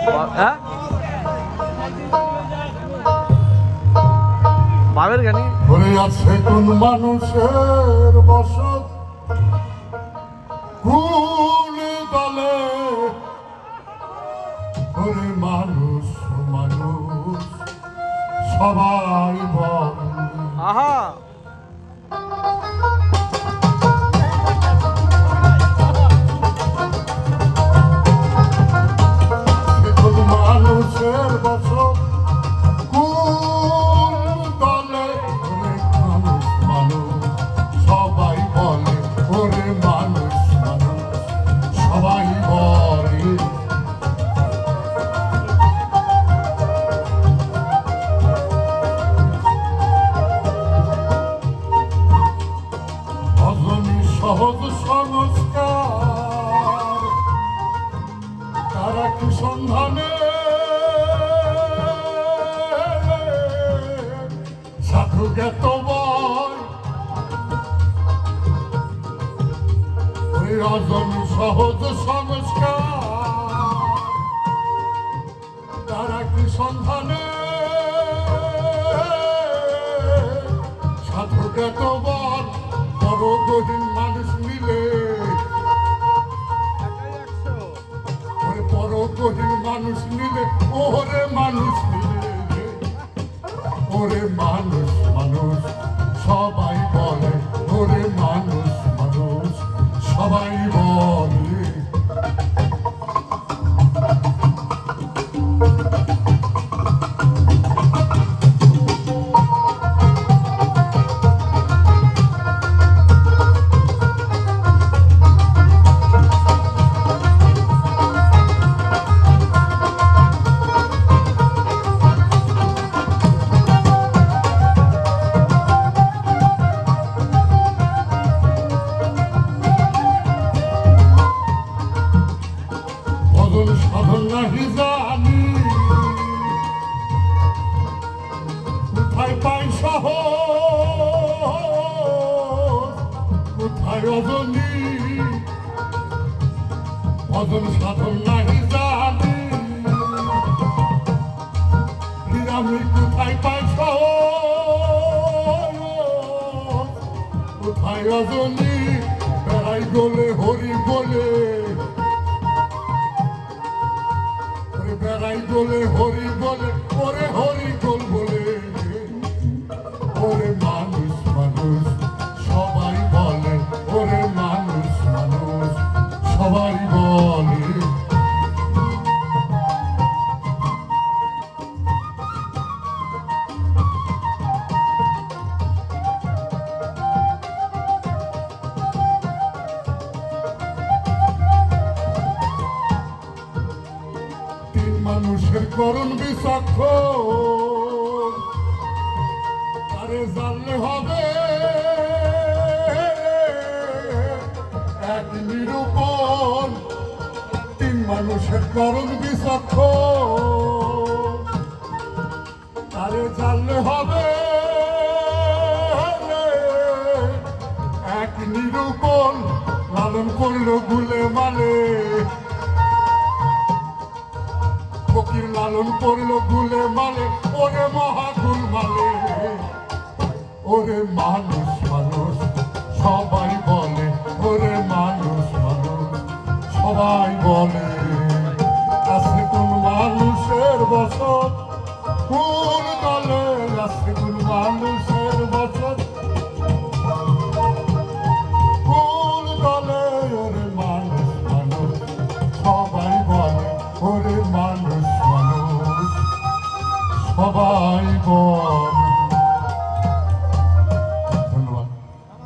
হ্যাঁ? বাবের গানি আছে কোন মানুষের বসত। কোন দলে? করে মানুষ মানুষ সবাই বল আহা! সন্ধানে। সাধু জ্ঞাত সহজ সংস্কার। তারা কি সন্ধানে? সাধু জ্ঞাত বল বড় মানুষ মিলে গহীন মানুষ মিলে ওরে মানুষ মিলে ওরে মানুষ মানুষ সবাই বলে ওরে মানুষ অজনী ভজন সাধন নাহি জানি আমি কোথায় পাই সহ কোথায় অজনী বেড়াই গলে হরি বলে বেড়াই বলে হরি বলে ওরে হরি করুণ বিষাক্ষ আরে জানলে হবে এক নিরূপণ, তিন মানুষের করুণ বিষাক্ষ আরে জানলে হবে এক নিরূপণ, লালন করল গুলে মানে লালন করল গুলে মালে, ওরে মহাগুল মালে। ওরে মানুষ মানুষ, সবাই বলে, ওরে মানুষ মানুষ, সবাই বলে। আছে কোন মানুষের বসত কোন দলে আছে কোন মানুষের বসত কোন দলে ওরে মানুষ মানুষ, সবাই বলে, ওরে মানুষ। মানুষ সবাই বলে